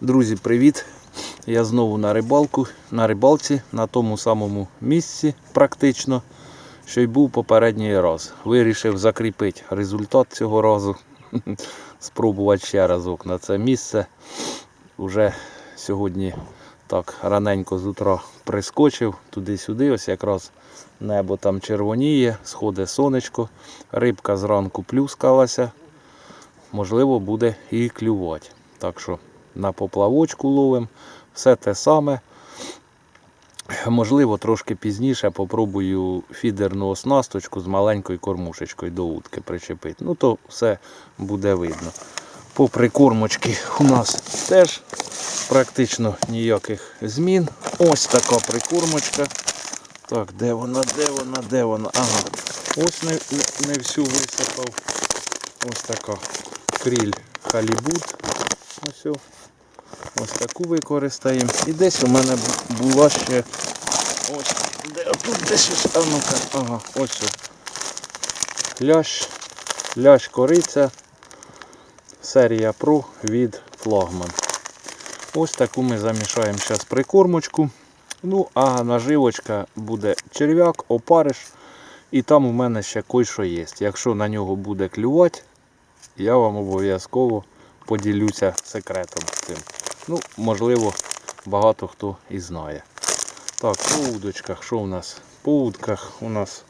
Друзі, привіт! Я знову на рибалку, на рибалці, на тому самому місці, практично, що й був попередній раз. Вирішив закріпити результат цього разу. Спробувати ще разок на це місце. Уже сьогодні так раненько з утра прискочив туди-сюди, ось якраз небо там червоніє, сходить сонечко, рибка зранку плюскалася. Можливо, буде і клювати. Так що на поплавочку ловимо, все те саме. Можливо, трошки пізніше попробую фідерну оснасточку з маленькою кормушечкою до утки причепити. Ну то все буде видно. По прикормочці у нас теж практично ніяких змін. Ось така прикормочка. Так, де вона, де вона, де вона? Ага. Ось не, не, всю висипав. Ось така кріль халібут. Ось. Ось таку використаємо. І десь у мене була ще ось де тут десь ось, ну-ка, ага, ось. о. Лящ, лящ кориця. Серія Pro від флагман. Ось таку ми замішаємо зараз прикормочку. Ну, а наживочка буде черв'як, опариш. І там у мене ще кой-що є. Якщо на нього буде клювати, я вам обов'язково поділюся секретом цим. Ну, можливо, багато хто і знає. Так, по удочках, що у нас? По удках у нас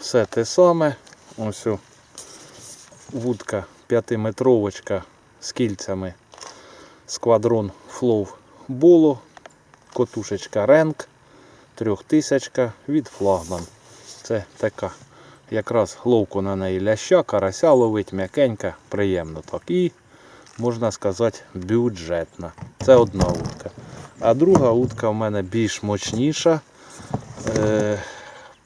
все те саме. Ось вудка 5-метровочка з кільцями. Сквадрон Flow Bolo. Котушечка Ренк. Трьохтисячка від флагман. Це така якраз ловко на неї ляща, карася ловить, м'якенька, приємно так. І, можна сказати, бюджетна. Це одна утка. А друга утка в мене більш мощніша. Е,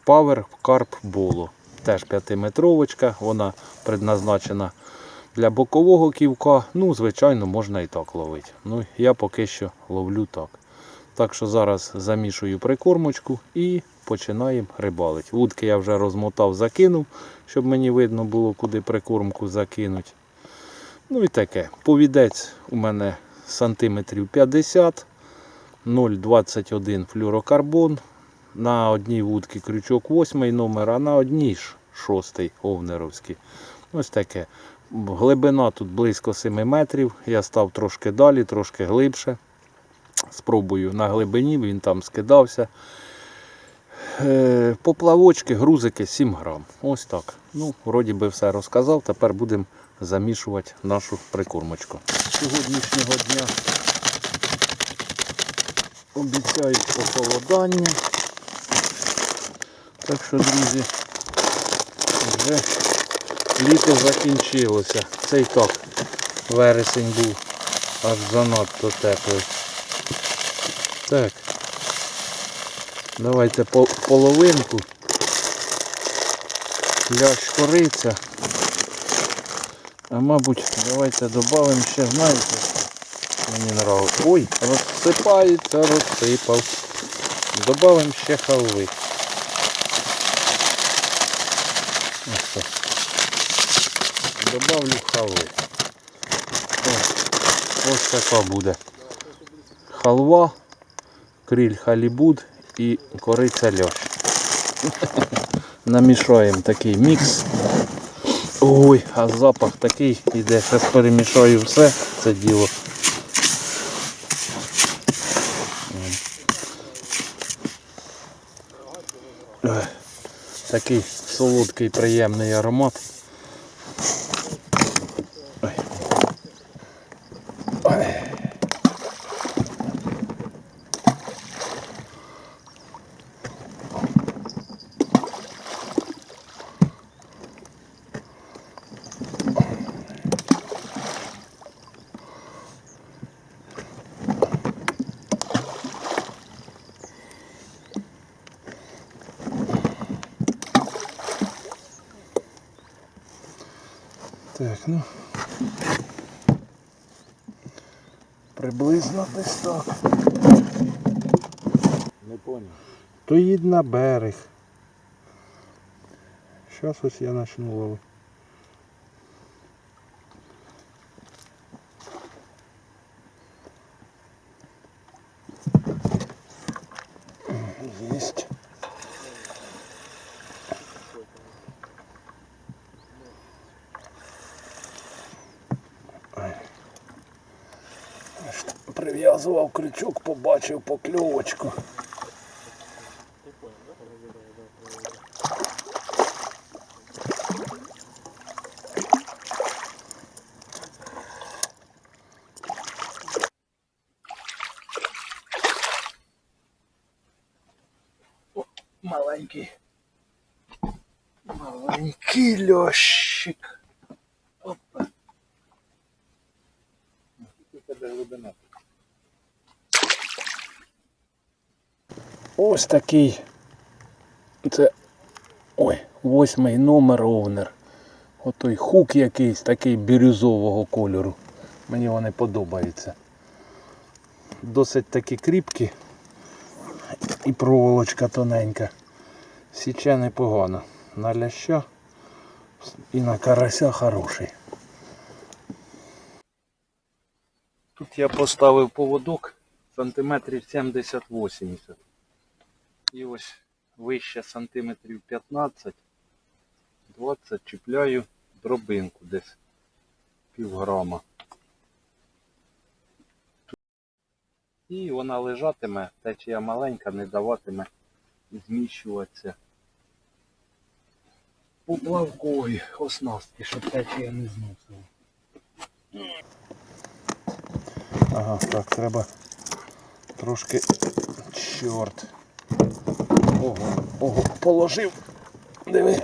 Power Carp Bolo. Теж 5-метровочка, вона предназначена для бокового ківка. Ну, звичайно, можна і так ловити. Ну, я поки що ловлю так. Так що зараз замішую прикормочку і починаємо рибалити. Вудки я вже розмотав, закинув, щоб мені видно було, куди прикормку закинути. Ну і таке. Повідець у мене сантиметрів 50, 0,21 флюрокарбон. На одній вудці крючок 8 номер, а на одній ж 6 овнеровський. Ось таке. Глибина тут близько 7 метрів. Я став трошки далі, трошки глибше. Спробую на глибині, він там скидався. Е, Поплавочки, грузики 7 грам. Ось так. Ну, вроді би все розказав. Тепер будемо замішувати нашу прикормочку. Сьогоднішнього дня обіцяють похолодання. Так що, друзі, вже літо закінчилося. Це і так вересень був аж занадто теплий. Так. Давайте по половинку. Лящ кориця. А мабуть, давайте додамо ще, знаєте, мені нравиться. Ой, розсипається, розсипав. Добавимо ще халви. Ось так. Добавлю халви. Ось, така буде. Халва, кріль халібуд і кориця льош. Намішаємо такий мікс. Ой, а запах такий іде. Зараз перемішаю все це діло. Такий солодкий приємний аромат. Сейчас вот я начну. ловити. Есть. Привязывал крючок, побачив покльовочку. Льощик. Опа. Ось такий. Це. Ой, восьмий номер овнер. Отой хук якийсь такий бірюзового кольору. Мені вони подобаються. Досить такі кріпкі. І проволочка тоненька. Січе непогано. На ляща і на карася хороший. Тут я поставив поводок сантиметрів 70-80. І ось вище сантиметрів 15, 20 чіпляю дробинку десь півграма. І вона лежатиме, течія маленька, не даватиме зміщуватися поплавкові оснастки, щоб течія не зносила. Ага, так, треба трошки чорт. Ого, ого, положив. Диви,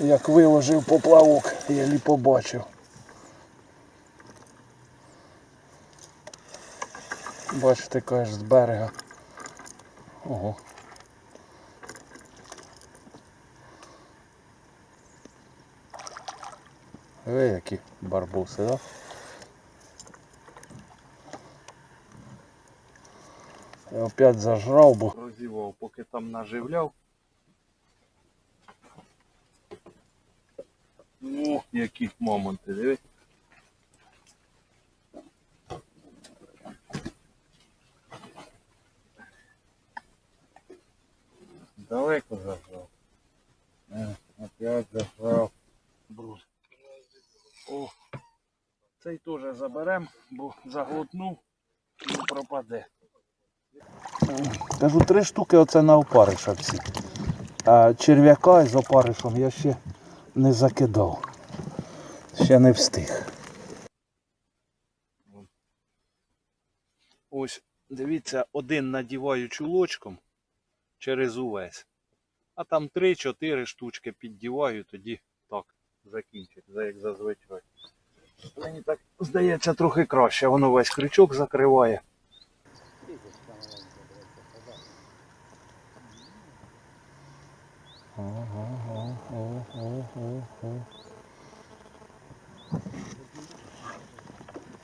як виложив поплавок, я лі побачив. Бачите, кажеш, з берега. Ого. Ви які барбуси, да? Я опять зажрав, бо розівав, поки там наживляв. Ну, які моменти, дивись. Далеко зажрав. Е, Опять зажрав. Брус. О, цей теж заберем, бо заглотнув і пропаде. Кажу, три штуки оце на опариша всі. А черв'яка з опаришем я ще не закидав. Ще не встиг. Ось, дивіться, один надіваю чулочком через увесь. А там 3-4 штучки піддіваю, тоді закінчить, за- як зазвичай. Мені так здається трохи краще, воно весь крючок закриває.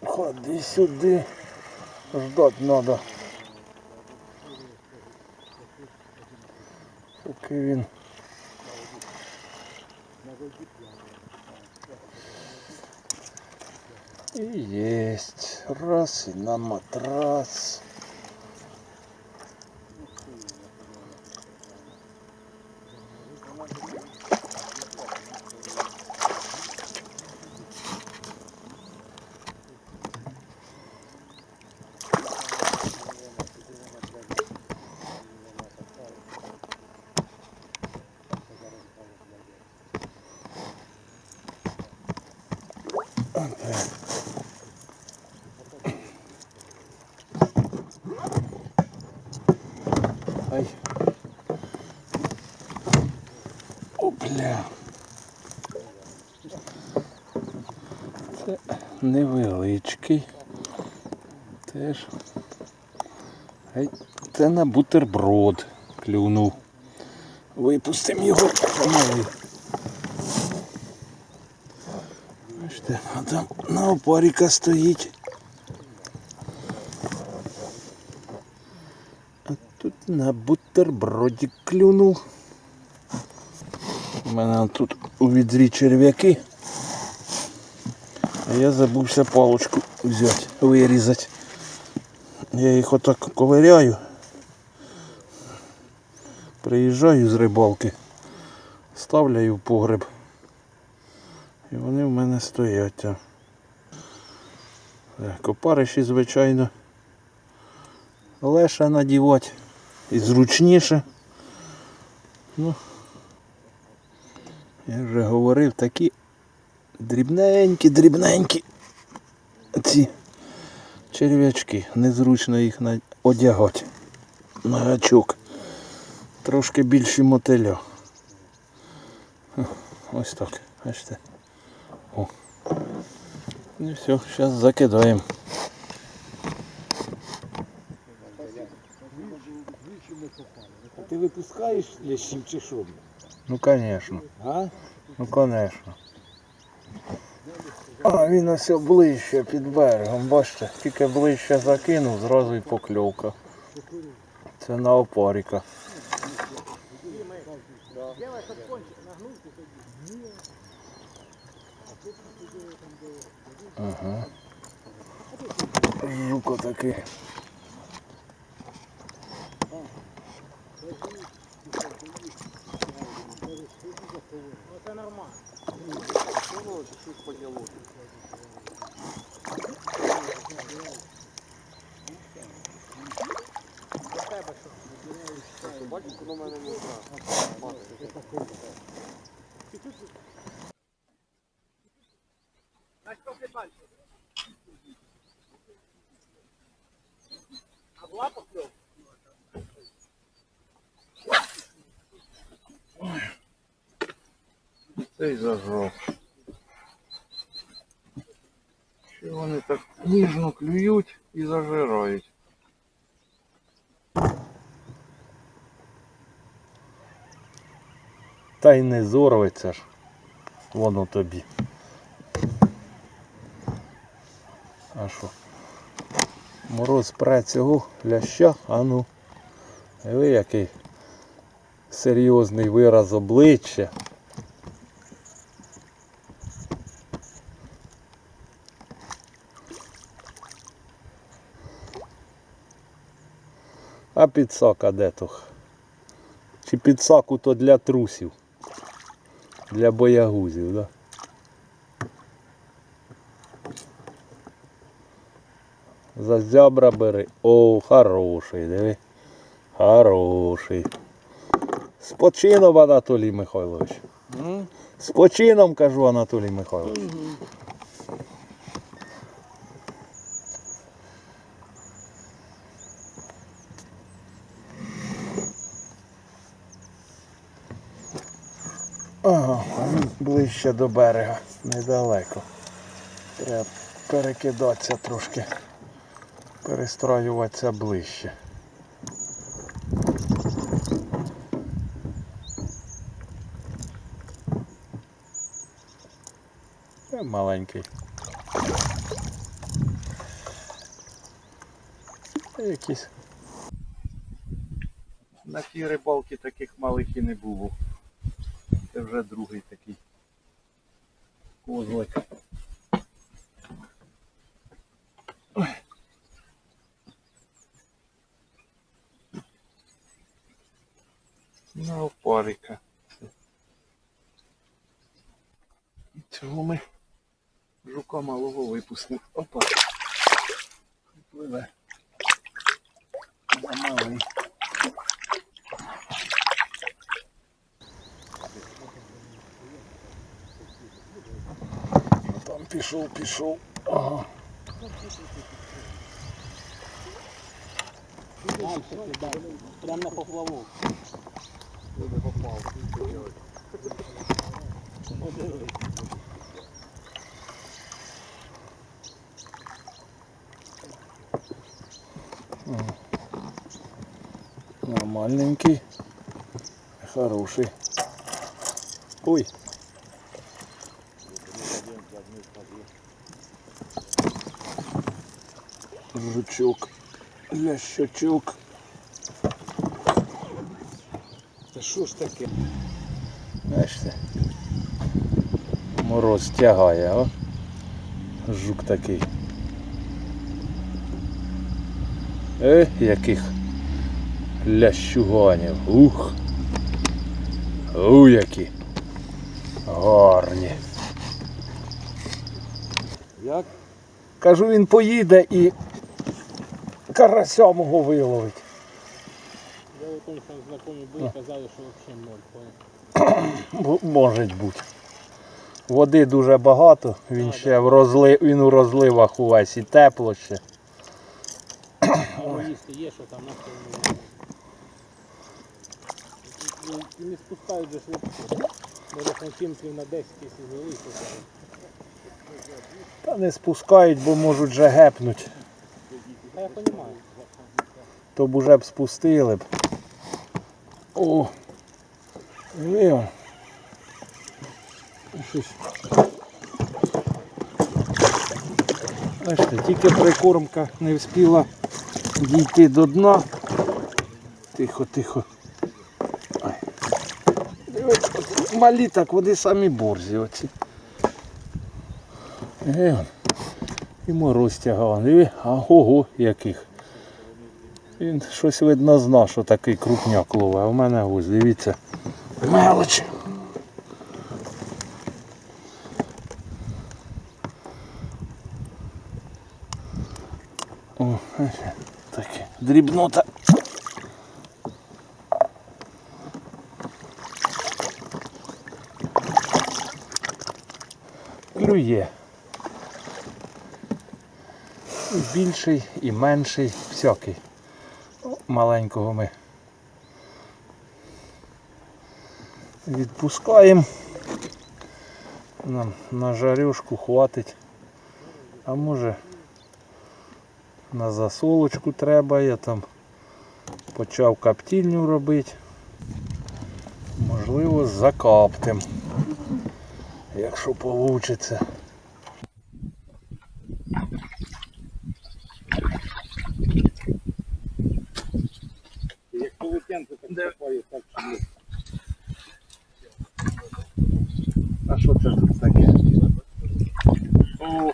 Ходи сюди. Ждать надо. Поки він. І есть. Раз и на матрас. Невеличкий. Теж. Ай, це на бутерброд клюнув. Випустимо його помалий. Бачите, а там на опаріка стоїть. А тут на бутербродик клюнув. У мене тут у відрі черв'яки. А я забувся палочку взяти, вирізати. Я їх отак ковиряю. Приїжджаю з рибалки, ставляю в погреб. І вони в мене стоять. Так, звичайно. Легше надівати і зручніше. Ну, я вже говорив, такі дрібненькі, дрібненькі ці черв'ячки. Незручно їх одягати на гачок. Трошки більші мотиля. Ось так. Бачите. О. Ну все, зараз закидаємо. А ти випускаєш лящів чи що? Ну звісно. А? Ну звісно. А, він ось ближче під берегом, бачите, тільки ближче закинув, зразу і покльовка. Це на опаріка. нормально. Ну, чуть-чуть подело. Батюшку на мене не знаю. Наскільки далі? А була покльовка? Цей зажав. Що вони так ніжно клюють і зажирають. Та й не зорветься ж. Воно тобі. А що? Мороз пре цього ляща, а ну. Ви який серйозний вираз обличчя. Підсака де то? Чи підсаку то для трусів? Для боягузів, да? За зябра бери. О, хороший, диви. Хороший. З почином, Анатолій Михайлович. З почином, кажу, Анатолій Михайлович. Ага, ближче до берега, недалеко. Треба перекидатися трошки, перестраюватися ближче. Це маленький. Це якийсь. На тій рибалці таких малих і не було. Вже другий такий козлик. На опарика. І Цього ми жука малого випустимо. Опа. Пливе. Замалий. Пішов, пішов. Ага. Прям на поплавок. Нормальненький. Хороший. Ой. Жучок. Лящачок. Та що ж таке? Бачите. Мороз тягає, а? Жук такий. Е, яких лящуганів. Ух. У які. Гарні. Як? Кажу, він поїде і карася мого виловить. Я у тому, що знайомі були, казали, що взагалі ноль. понял? Може бути. Води дуже багато, він ще в розли... він у розливах увесь і тепло ще. А їсти є, що там нахуй не не спускають же швидко. Може сантиметрів на 10 якщо звели, то так. Та не спускають, бо можуть же гепнуть. Та я розумію. То б уже б спустили б. О! Диви. Щось. Бачите, тільки прикормка не встигла дійти до дна. Тихо, тихо. Диви, малі так, вони самі борзі оці. Он. І мороз тягав. Диви, яких. Він щось видно знав, що такий крупняк ловить, а в мене ось, дивіться. Мелоч. О, таке дрібнота. Клює. І більший, і менший, всякий маленького ми відпускаємо. Нам на жарюшку хватить. А може на засолочку треба, я там почав каптільню робити. Можливо, закаптим, якщо вийде. Як полотенце так копаю, так що ні. А що це тут таке? О,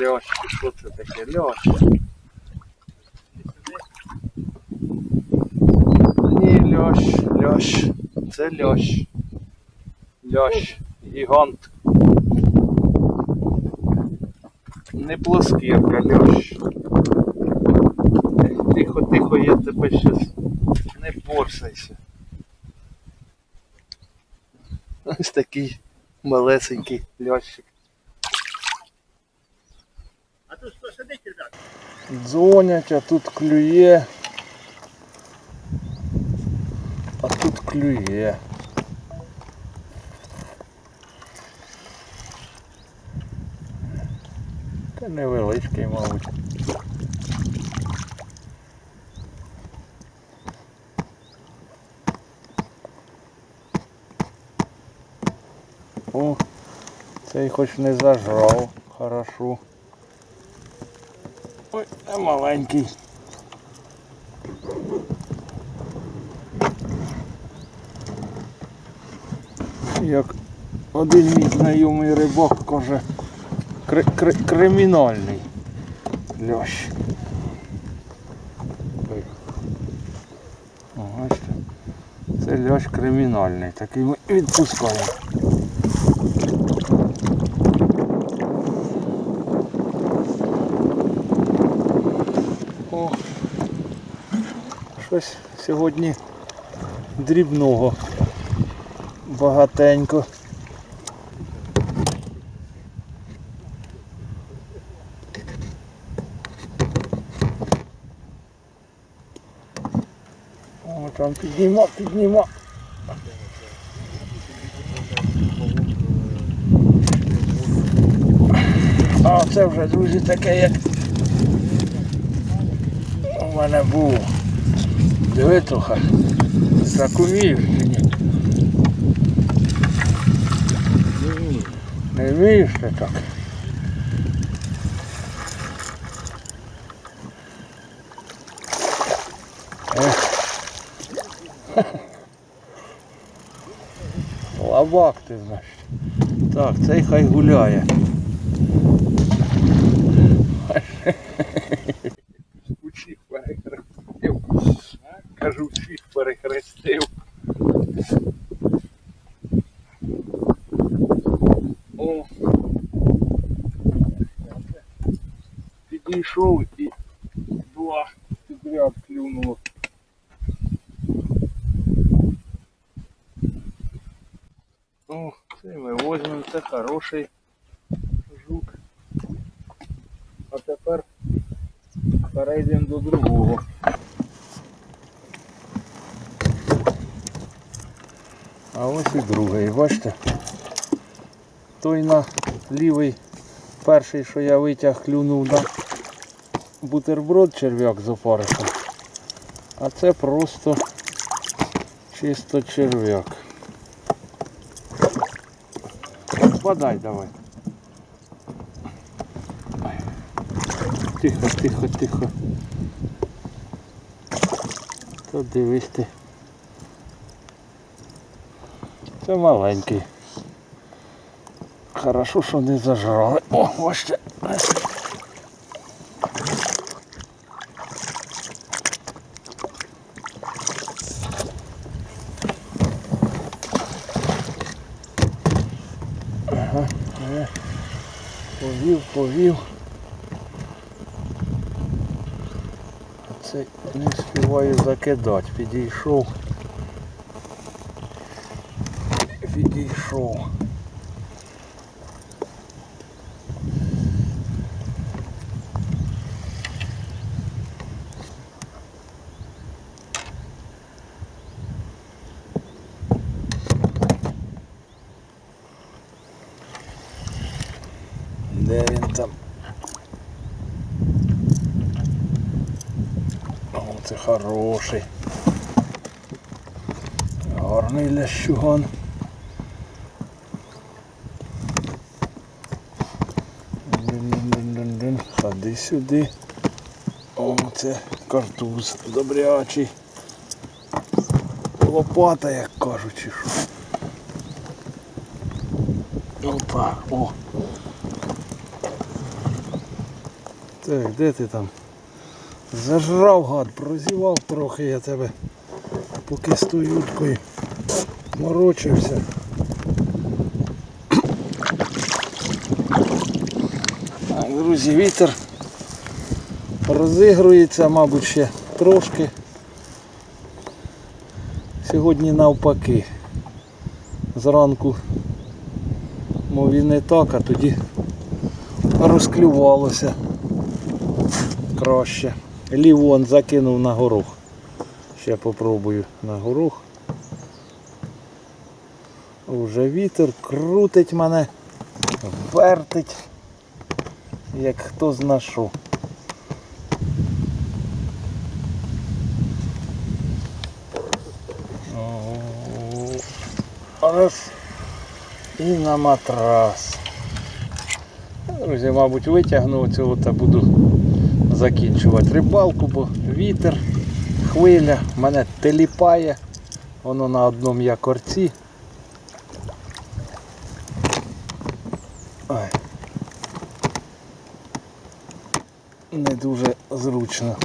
льощ. Що це таке? Льощ. Ні, льощ, льощ. Це льощ. Льощ. Гігант. Не плоскірка, льощ. Тихо, тихо, я тебе щас не борсайся. Ось такий малесенький льощик. А тут що сидить, ребят? Дзвонять, а тут клює. А тут клює. Та невеличкий, мабуть. О, цей хоч не зажрав, хорошо. Ой, а маленький. Як один мій знайомий рибак каже, кри- кри- кримінальний льощ. Ой. Це льощ кримінальний, такий ми відпускаємо. Щось сьогодні дрібного багатенько. О, там підніма, підніма. А це вже, друзі, таке, як у мене був. Диви трохи. Так умієш чи ні? Не вмієш ти так? Ех. Слабак ти, значить. Так, цей хай гуляє. О, це ми возьмемо, це хороший жук. А тепер перейдемо до другого. А ось і другий, бачите? Той на лівий перший, що я витяг, клюнув на бутерброд черв'як з опаришем. А це просто чисто черв'як. Подай давай. Тихо, тихо, тихо. То дивись ти. Це маленький. Хорошо, що не зажрали. О, ось Ага, е. Повів. А Це не співаю закидати, підійшов. Підійшов. Де він там? О, це хороший. Гарний лящуган. Ходи сюди. О, це картуз добрячий. Лопата, як кажуть. Опа, о. Так, де ти там? Зажрав гад, прозівав трохи я тебе, поки з тою уткою морочився. Так, друзі, вітер розігрується, мабуть, ще трошки. Сьогодні навпаки. Зранку, мов і не так, а тоді розклювалося краще. Лівон закинув на горох. Ще попробую на горох. Уже вітер крутить мене, вертить, як хто зна що. Раз. І на матрас. Друзі, мабуть, витягну цього та буду закінчувати рибалку, бо вітер, хвиля, мене теліпає, воно на одному якорці. Ай. Не дуже зручно.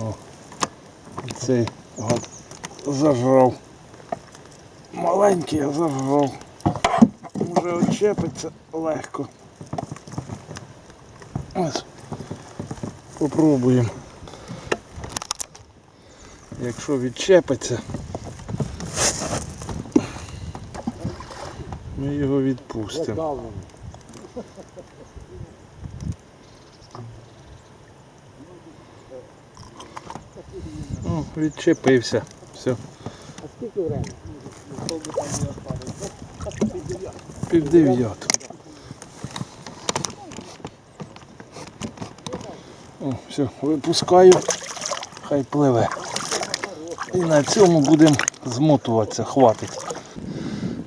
О, цей гад зажрав. Маленький, а зажрав. Може очепиться легко. Ось. Попробуємо. Якщо відчепиться, ми його відпустимо. О, відчепився. Все. А скільки время? Пів дев'яту. Все, випускаю, хай пливе. І на цьому будемо змотуватися, хватить.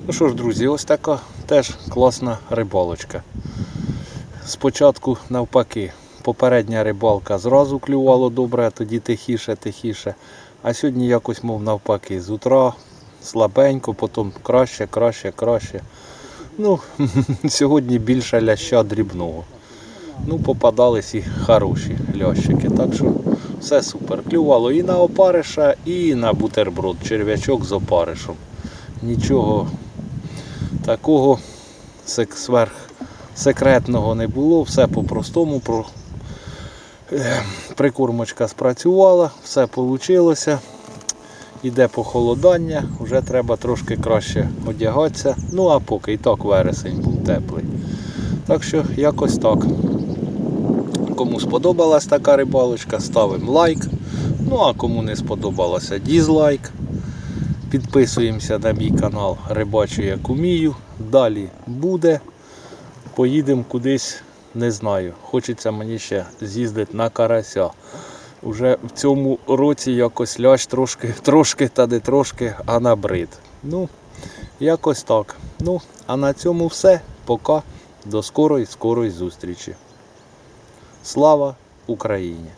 Ну що ж, друзі, ось така теж класна рибалочка. Спочатку навпаки, попередня рибалка зразу клювало добре, а тоді тихіше, тихіше. А сьогодні якось, мов навпаки, з утра слабенько, потім краще, краще, краще. Ну, сьогодні більше ляща дрібного. Ну, попадались і хороші лящики. Так що все супер. Клювало і на опариша, і на бутерброд, черв'ячок з опаришем. Нічого такого сверх секретного не було, все по-простому. Про... е, Прикормочка спрацювала, все вийшло. Іде похолодання, вже треба трошки краще одягатися. Ну а поки і так вересень був теплий. Так що якось так. Кому сподобалась така рибалочка, ставимо лайк. Ну а кому не сподобалося, дізлайк. Підписуємося на мій канал Рибачу як умію. Далі буде. Поїдемо кудись, не знаю. Хочеться мені ще з'їздити на карася. Уже в цьому році якось лящ трошки, трошки та не трошки, а набрид. Ну, якось так. Ну, а на цьому все. Пока. До скорої, скорої зустрічі. Слава Україні!